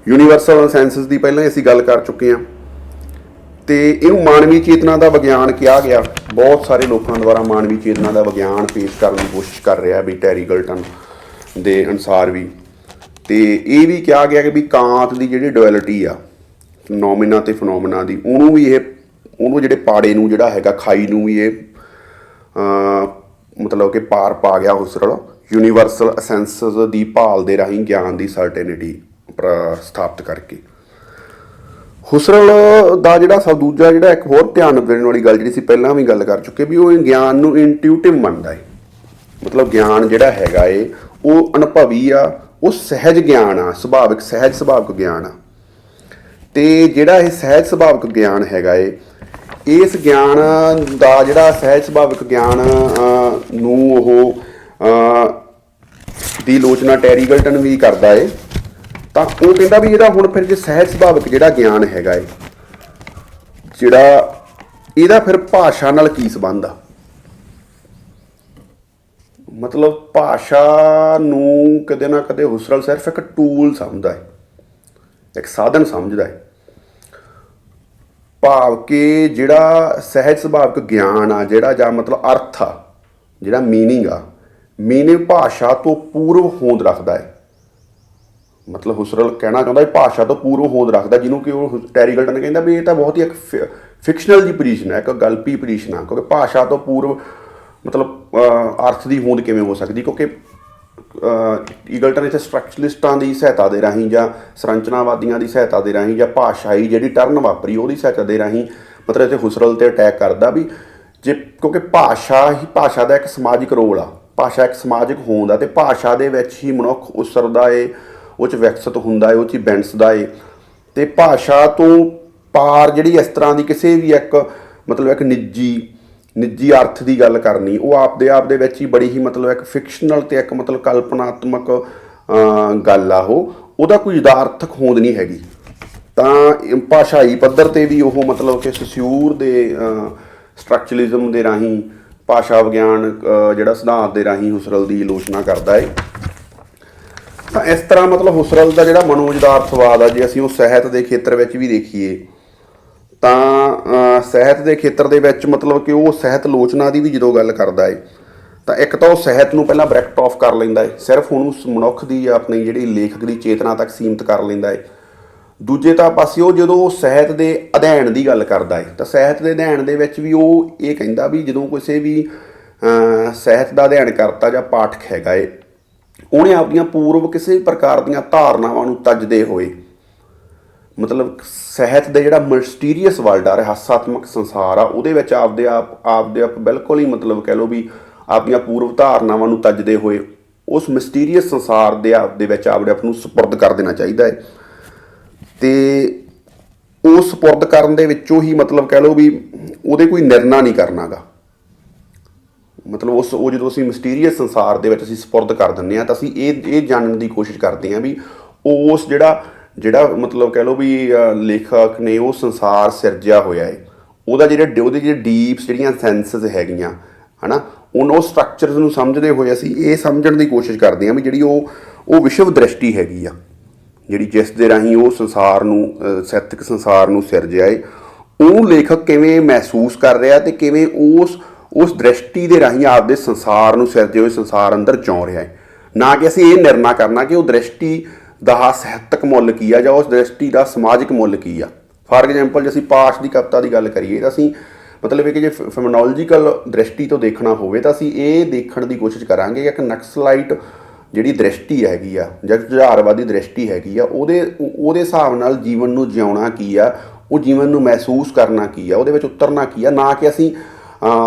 A: ਯੂਨੀਵਰਸਲ ਸੈਂਸਸ ਦੀ ਪਹਿਲਾਂ ਹੀ ਅਸੀਂ ਗੱਲ ਕਰ ਚੁੱਕੇ ਹਾਂ। ਤੇ ਇਹਨੂੰ ਮਾਨਵੀ ਚੇਤਨਾ ਦਾ ਵਿਗਿਆਨ ਕਿਹਾ ਗਿਆ। ਬਹੁਤ ਸਾਰੇ ਲੋਕਾਂ ਦੁਆਰਾ ਮਾਨਵੀ ਚੇਤਨਾ ਦਾ ਵਿਗਿਆਨ ਪੇਸ਼ ਕਰਨ ਦੀ ਕੋਸ਼ਿਸ਼ ਕਰ ਰਿਹਾ ਵੀ ਟੈਰੀ ਗਲਟਨ ਦੇ ਅਨੁਸਾਰ ਵੀ। ਤੇ ਇਹ ਵੀ ਕਿਹਾ ਗਿਆ ਕਿ ਵੀ ਕਾਂਤ ਦੀ ਜਿਹੜੀ ਡੁਅਲਿਟੀ ਆ ਨੋਮਿਨਾ ਤੇ ਫਨੋਮਨਾ ਦੀ ਉਹਨੂੰ ਵੀ ਇਹ ਉਹਨੂੰ ਜਿਹੜੇ ਪਾੜੇ ਨੂੰ ਜਿਹੜਾ ਹੈਗਾ ਖਾਈ ਨੂੰ ਵੀ ਇਹ ਅਹ, ਮਤਲਬ ਕਿ ਪਾਰ ਪਾ ਗਿਆ ਹੁਸਰਲ ਯੂਨੀਵਰਸਲ ਅਸੈਂਸਸ ਦੀ ਭਾਲ ਦੇ ਰਾਹੀਂ ਗਿਆਨ ਦੀ ਸਰਟੇਨਿਟੀ ਸਥਾਪਿਤ ਕਰਕੇ। ਹੁਸਰਲ ਦਾ ਜਿਹੜਾ ਸਭ ਦੂਜਾ ਜਿਹੜਾ ਇੱਕ ਹੋਰ ਧਿਆਨ ਦੇਣ ਵਾਲੀ ਗੱਲ ਜਿਹੜੀ ਸੀ ਪਹਿਲਾਂ ਵੀ ਗੱਲ ਕਰ ਚੁੱਕੇ ਵੀ ਉਹ ਗਿਆਨ ਨੂੰ ਇੰਟਿਊਟਿਵ ਮੰਨਦਾ ਹੈ ਮਤਲਬ ਗਿਆਨ ਜਿਹੜਾ ਹੈਗਾ ਏ ਉਹ ਅਨੁਭਵੀ ਆ ਉਹ ਸਹਿਜ ਗਿਆਨ ਆ ਸੁਭਾਵਿਕ ਸਹਿਜ ਸੁਭਾਵਿਕ ਗਿਆਨ ਆ। ਤੇ ਜਿਹੜਾ ਇਹ ਸਹਿਜ ਸੁਭਾਵਿਕ ਗਿਆਨ ਹੈਗਾ ਏ ਇਸ ਗਿਆਨ ਦਾ ਜਿਹੜਾ ਸਹਿਜ ਸੁਭਾਵਿਕ ਗਿਆਨ ਨੂੰ ਉਹ ਅਹ, ਦੀ ਲੋਚਨਾ ਟੈਰੀਗਲਟਨ ਵੀ ਕਰਦਾ ਏ ਤਾਂ ਉਹ ਕਹਿੰਦਾ ਵੀ ਇਹਦਾ ਹੁਣ ਫਿਰ ਜੇ ਸਹਿਜ ਸੁਭਾਵਿਕ ਜਿਹੜਾ ਗਿਆਨ ਹੈਗਾ ਏ ਜਿਹੜਾ ਇਹਦਾ ਫਿਰ ਭਾਸ਼ਾ ਨਾਲ ਕੀ ਸੰਬੰਧ ਆ? ਮਤਲਬ ਭਾਸ਼ਾ ਨੂੰ ਕਦੇ ਨਾ ਕਦੇ ਹੁਸਰਲ ਸਿਰਫ ਇੱਕ ਟੂਲ ਸਮਝਦਾ ਹੈ ਇੱਕ ਸਾਧਨ ਸਮਝਦਾ ਹੈ ਭਾਵ ਕਿ ਜਿਹੜਾ ਸਹਿਜ ਸੁਭਾਵਿਕ ਗਿਆਨ ਆ ਜਿਹੜਾ ਜਾਂ ਮਤਲਬ ਅਰਥ ਆ ਜਿਹੜਾ मीनिंग ਆ मीनिंग ਭਾਸ਼ਾ ਤੋਂ ਪੂਰਵ ਹੋਂਦ ਰੱਖਦਾ ਹੈ ਮਤਲਬ ਹੁਸਰਲ ਕਹਿਣਾ ਚਾਹੁੰਦਾ ਹੈ ਭਾਸ਼ਾ ਤੋਂ ਪੂਰਵ ਹੋਂਦ ਰੱਖਦਾ ਜਿਹਨੂੰ ਕਿ ਉਹ ਟੈਰੀਗਲਟਨ ਕਹਿੰਦਾ ਵੀ ਇਹ ਤਾਂ ਬਹੁਤ ਹੀ ਇੱਕ ਫਿਕਸ਼ਨਲ ਜੀ ਪੋਜੀਸ਼ਨ ਹੈ ਇੱਕ ਗਲਪੀ ਪੋਜੀਸ਼ਨ ਆ ਕਿਉਂਕਿ ਭਾਸ਼ਾ ਤੋਂ ਪੂਰਵ ਮਤਲਬ ਅਰਥ ਦੀ ਹੋਂਦ ਕਿਵੇਂ ਹੋ ਸਕਦੀ? ਕਿਉਂਕਿ ਈਗਲਟਨ ਇੱਥੇ ਸਟਰਕਚਰਲਿਸਟਾਂ ਦੀ ਸਹਾਇਤਾ ਦੇ ਰਾਹੀਂ ਜਾਂ ਸੰਰਚਨਾਵਾਦੀਆਂ ਦੀ ਸਹਾਇਤਾ ਦੇ ਰਾਹੀਂ ਜਾਂ ਭਾਸ਼ਾਈ ਜਿਹੜੀ ਟਰਨ ਵਾਪਰੀ, ਉਹਦੀ ਸਹਾਇਤਾ ਦੇ ਰਾਹੀਂ ਮਤਲਬ ਇੱਥੇ ਹੁਸਰਲ ਤੇ ਅਟੈਕ ਕਰਦਾ ਵੀ ਜੇ, ਕਿਉਂਕਿ ਭਾਸ਼ਾ ਹੀ, ਭਾਸ਼ਾ ਦਾ ਇੱਕ ਸਮਾਜਿਕ ਰੋਲ ਆ। ਭਾਸ਼ਾ ਇੱਕ ਸਮਾਜਿਕ ਹੋਂਦ ਆ ਤੇ ਭਾਸ਼ਾ ਦੇ ਵਿੱਚ ਹੀ ਮਨੁੱਖ ਉਸਰਦਾ ਏ, ਉਹ ਚ ਵਿਕਸਿਤ ਹੁੰਦਾ ਏ, ਉਹ ਚ ਹੀ ਬੈਂਸਦਾ ਏ। ਤੇ ਭਾਸ਼ਾ ਤੋਂ ਪਾਰ ਜਿਹੜੀ ਇਸ ਤਰ੍ਹਾਂ ਦੀ ਕਿਸੇ ਵੀ ਇੱਕ, ਮਤਲਬ ਇੱਕ ਨਿੱਜੀ ਨਿੱਜੀ ਅਰਥ ਦੀ ਗੱਲ ਕਰਨੀ, ਉਹ ਆਪਦੇ ਆਪ ਦੇ ਵਿੱਚ ਹੀ ਬੜੀ ਹੀ ਮਤਲਬ ਇੱਕ ਫਿਕਸ਼ਨਲ ਤੇ ਇੱਕ ਮਤਲਬ ਕਲਪਨਾਤਮਕ ਗੱਲ ਆ ਉਹ। ਉਹਦਾ ਕੋਈ ਯਥਾਰਥਕ ਹੋਂਦ ਨਹੀਂ ਹੈਗੀ। ਤਾਂ ਭਾਸ਼ਾਈ ਪੱਧਰ ਤੇ ਵੀ ਉਹ ਮਤਲਬ ਕਿ ਸਸਿਊਰ ਦੇ ਸਟਰਕਚਰਲਿਜ਼ਮ ਦੇ ਰਾਹੀਂ, ਭਾਸ਼ਾ ਵਿਗਿਆਨ ਜਿਹੜਾ ਸਿਧਾਂਤ ਦੇ ਰਾਹੀਂ ਹੁਸਰਲ ਦੀ ਆਲੋਚਨਾ ਕਰਦਾ ਹੈ ਤਾਂ ਇਸ ਤਰ੍ਹਾਂ ਮਤਲਬ ਹੁਸਰਲ ਦਾ ਜਿਹੜਾ ਮਨੋਜਦਾਰਥਵਾਦ ਆ, ਜੇ ਅਸੀਂ ਉਹ ਸਾਹਿਤ ਦੇ ਖੇਤਰ ਵਿੱਚ ਵੀ ਦੇਖੀਏ ਤਾਂ ਅਹ, ਸਾਹਿਤ ਦੇ ਖੇਤਰ ਦੇ ਵਿੱਚ ਮਤਲਬ ਕਿ ਉਹ ਸਾਹਿਤ ਲੋਚਨਾ ਦੀ ਵੀ ਜਦੋਂ ਗੱਲ ਕਰਦਾ ਏ ਤਾਂ ਇੱਕ ਤਾਂ ਉਹ ਸਾਹਿਤ ਨੂੰ ਪਹਿਲਾਂ ਬ੍ਰੈਕਟ ਆਫ ਕਰ ਲੈਂਦਾ ਹੈ ਸਿਰਫ ਉਹਨੂੰ ਸ- ਮਨੁੱਖ ਦੀ ਆਪਣੀ ਜਿਹੜੀ ਲੇਖਕ ਦੀ ਚੇਤਨਾ ਤੱਕ ਸੀਮਿਤ ਕਰ ਲੈਂਦਾ ਏ। ਦੂਜੇ ਤਾਂ ਪਾਸੇ ਉਹ ਜਦੋਂ ਉਹ ਸਾਹਿਤ ਦੇ ਅਧਿਐਨ ਦੀ ਗੱਲ ਕਰਦਾ ਏ ਤਾਂ ਸਾਹਿਤ ਦੇ ਅਧਿਐਨ ਦੇ ਵਿੱਚ ਵੀ ਉਹ ਇਹ ਕਹਿੰਦਾ ਵੀ ਜਦੋਂ ਕਿਸੇ ਵੀ ਅਹ, ਸਾਹਿਤ ਦਾ ਅਧਿਐਨ ਕਰਤਾ ਜਾਂ ਪਾਠਕ ਹੈਗਾ ਏ ਉਹਨੇ ਆਪਣੀਆਂ ਪੂਰਵ ਕਿਸੇ ਪ੍ਰਕਾਰ ਦੀਆਂ ਧਾਰਨਾਵਾਂ ਨੂੰ ਤੱਜਦੇ ਹੋਏ ਮਤਲਬ ਸਾਹਿਤ ਦੇ ਜਿਹੜਾ ਮਿਸਟੀਰੀਅਸ ਵਰਲਡ ਆ, ਰਹੱਸਾਤਮਕ ਸੰਸਾਰ ਆ, ਉਹਦੇ ਵਿੱਚ ਆਪਦੇ ਆਪ ਆਪਦੇ ਆਪ ਬਿਲਕੁਲ ਹੀ ਮਤਲਬ ਕਹਿ ਲਓ ਵੀ ਆਪਣੀਆਂ ਪੂਰਵ ਧਾਰਨਾਵਾਂ ਨੂੰ ਤੱਜਦੇ ਹੋਏ ਉਸ ਮਿਸਟੀਰੀਅਸ ਸੰਸਾਰ ਦੇ ਆਪ ਦੇ ਵਿੱਚ ਆਪਦੇ ਆਪ ਨੂੰ ਸਪੁਰਦ ਕਰ ਦੇਣਾ ਚਾਹੀਦਾ ਹੈ। ਤੇ ਉਹ ਸਪੁਰਦ ਕਰਨ ਦੇ ਵਿੱਚੋਂ ਹੀ ਮਤਲਬ ਕਹਿ ਲਓ ਵੀ ਉਹਦੇ ਕੋਈ ਨਿਰਣਾ ਨਹੀਂ ਕਰਨਾਗਾ। ਮਤਲਬ ਉਸ, ਉਹ ਜਦੋਂ ਅਸੀਂ ਮਿਸਟੀਰੀਅਸ ਸੰਸਾਰ ਦੇ ਵਿੱਚ ਅਸੀਂ ਸਪੁਰਦ ਕਰ ਦਿੰਦੇ ਆ ਤਾਂ ਅਸੀਂ ਇਹ ਇਹ ਜਾਣਨ ਦੀ ਕੋਸ਼ਿਸ਼ ਕਰਦੇ ਆ ਵੀ ਉਸ ਜਿਹੜਾ ਜਿਹੜਾ ਮਤਲਬ ਕਹਿ ਲਓ ਵੀ ਲੇਖਕ ਨੇ ਉਹ ਸੰਸਾਰ ਸਿਰਜਿਆ ਹੋਇਆ ਹੈ ਉਹਦਾ ਜਿਹੜੇ ਉਹਦੇ ਜਿਹੜੇ ਡੀਪਸ ਜਿਹੜੀਆਂ ਸੈਂਸਸ ਹੈਗੀਆਂ ਹਨਾ ਉਹਨਾਂ ਸਟਰਕਚਰਸ ਨੂੰ ਸਮਝਦੇ ਹੋਏ ਅਸੀਂ ਇਹ ਸਮਝਣ ਦੀ ਕੋਸ਼ਿਸ਼ ਕਰਦੇ ਹਾਂ ਵੀ ਜਿਹੜੀ ਉਹ ਉਹ ਵਿਸ਼ਵ ਦ੍ਰਿਸ਼ਟੀ ਹੈਗੀ ਆ। ਜਿਹੜੀ ਜਿਸ ਦੇ ਰਾਹੀਂ ਉਹ ਸੰਸਾਰ ਨੂੰ ਅਹ, ਸਾਹਿਤਕ ਸੰਸਾਰ ਨੂੰ ਸਿਰਜਿਆ ਏ। ਉਹ ਲੇਖਕ ਕਿਵੇਂ ਮਹਿਸੂਸ ਕਰ ਰਿਹਾ ਤੇ ਕਿਵੇਂ ਉਸ ਉਸ ਦ੍ਰਿਸ਼ਟੀ ਦੇ ਰਾਹੀਂ ਆਪਦੇ ਸੰਸਾਰ ਨੂੰ ਸਿਰਜੇ ਹੋਏ ਸੰਸਾਰ ਅੰਦਰ ਚੌਂ ਰਿਹਾ ਹੈ ਨਾ ਕਿ ਅਸੀਂ ਇਹ ਨਿਰਣਾ ਕਰਨਾ ਕਿ ਉਹ ਦ੍ਰਿਸ਼ਟੀ ਦਾ ਸਾਹਿਤਕ ਮੁੱਲ ਕੀ ਆ ਜਾਂ ਉਸ ਦ੍ਰਿਸ਼ਟੀ ਦਾ ਸਮਾਜਿਕ ਮੁੱਲ ਕੀ ਆ? ਫਾਰ ਐਗਜ਼ਾਮਪਲ ਜੇ ਅਸੀਂ ਪਾਸ਼ ਦੀ ਕਵਿਤਾ ਦੀ ਗੱਲ ਕਰੀਏ, ਤਾਂ ਅਸੀਂ ਮਤਲਬ ਇਹ ਕਿ ਜੇ ਫੈਮਨੋਲੋਜੀਕਲ ਦ੍ਰਿਸ਼ਟੀ ਤੋਂ ਦੇਖਣਾ ਹੋਵੇ, ਤਾਂ ਅਸੀਂ ਇਹ ਦੇਖਣ ਦੀ ਕੋਸ਼ਿਸ਼ ਕਰਾਂਗੇ ਕਿ ਇੱਕ ਨਕਸਲਾਈਟ ਜਿਹੜੀ ਦ੍ਰਿਸ਼ਟੀ ਹੈਗੀ ਆ, ਜਾਂ ਜੁਝਾਰਵਾਦੀ ਦ੍ਰਿਸ਼ਟੀ ਹੈਗੀ ਆ, ਉਹਦੇ ਉਹਦੇ ਹਿਸਾਬ ਨਾਲ ਜੀਵਨ ਨੂੰ ਜਿਉਣਾ ਕੀ ਆ, ਉਹ ਜੀਵਨ ਨੂੰ ਮਹਿਸੂਸ ਕਰਨਾ ਕੀ ਆ, ਉਹਦੇ ਵਿੱਚ ਉਤਰਨਾ ਕੀ ਆ, ਨਾ ਕਿ ਅਸੀਂ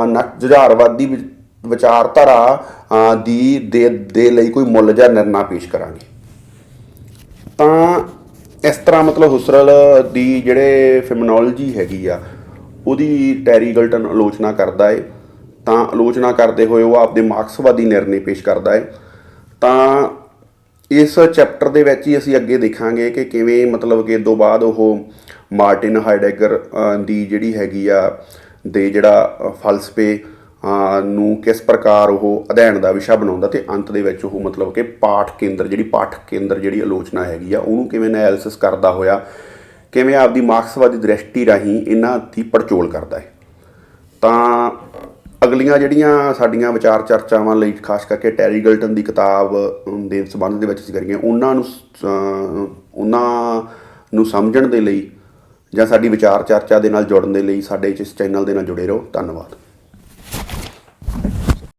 A: ਨਕ ਜੁਝਾਰਵਾਦੀ ਵਿ- ਵਿਚਾਰਧਾਰਾ ਦੀ, ਦੇ ਦੇ ਲਈ ਕੋਈ ਮੁੱਲ ਜਾਂ ਨਿਰਣਾ ਪੇਸ਼ ਕਰਾਂਗੇ। ਤਾਂ ਇਸ ਤਰ੍ਹਾਂ ਮਤਲਬ ਹੁਸਰਲ ਦੀ ਜਿਹੜੇ ਫੈਮਨੋਲੋਜੀ ਹੈਗੀ ਆ, ਉਹਦੀ ਟੈਰੀਗਲਟਨ ਆਲੋਚਨਾ ਕਰਦਾ ਏ। ਤਾਂ ਆਲੋਚਨਾ ਕਰਦੇ ਹੋਏ ਉਹ ਆਪਦੇ ਮਾਰਕਸਵਾਦੀ ਨਿਰਣੇ ਪੇਸ਼ ਕਰਦਾ ਏ। ਤਾਂ ਇਸ ਚੈਪਟਰ ਦੇ ਵਿੱਚ ਹੀ ਅਸੀਂ ਅੱਗੇ ਦੇਖਾਂਗੇ ਕਿ ਕਿਵੇਂ ਮਤਲਬ ਕਿ ਤੋਂ ਬਾਅਦ ਉਹ ਮਾਰਟਿਨ ਹਾਈਡੈਗਰ ਦੀ ਜਿਹੜੀ ਹੈਗੀ ਆ, ਦੇ ਜਿਹੜਾ ਫਲਸਫੇ ਨੂੰ ਕਿਸ ਪ੍ਰਕਾਰ ਉਹ ਅਧਿਐਨ ਦਾ ਵਿਸ਼ਾ ਬਣਾਉਂਦਾ ਤੇ ਅੰਤ ਦੇ ਵਿੱਚ ਉਹ ਮਤਲਬ ਕਿ ਪਾਠ ਕੇਂਦਰ, ਜਿਹੜੀ ਪਾਠ ਕੇਂਦਰ, ਜਿਹੜੀ ਆਲੋਚਨਾ ਹੈਗੀ ਆ, ਉਹਨੂੰ ਕਿਵੇਂ ਐਨਾਲਿਸਿਸ ਕਰਦਾ ਹੋਇਆ, ਕਿਵੇਂ ਆਪਦੀ ਮਾਰਕਸਵਾਦੀ ਦ੍ਰਿਸ਼ਟੀ ਰਾਹੀਂ ਇਹਨਾਂ ਦੀ ਪੜਚੋਲ ਕਰਦਾ ਹੈ। ਤਾਂ ਅਗਲੀਆਂ ਜਿਹੜੀਆਂ ਸਾਡੀਆਂ ਵਿਚਾਰ ਚਰਚਾਵਾਂ ਲਈ, ਖਾਸ ਕਰਕੇ ਟੈਰੀ ਗਲਟਨ ਦੀ ਕਿਤਾਬ ਦੇ ਸੰਬੰਧ ਦੇ ਵਿੱਚ ਅਸੀਂ ਕਰੀਆਂ ਉਹਨਾਂ ਨੂੰ ਉਹਨਾਂ ਨੂੰ ਸਮਝਣ ਦੇ ਲਈ ਜਾਂ ਸਾਡੀ ਵਿਚਾਰ ਚਰਚਾ ਦੇ ਨਾਲ ਜੁੜਨ ਦੇ ਲਈ ਸਾਡੇ ਇਸ ਚੈਨਲ ਦੇ ਨਾਲ ਜੁੜੇ ਰਹੋ। ਧੰਨਵਾਦ।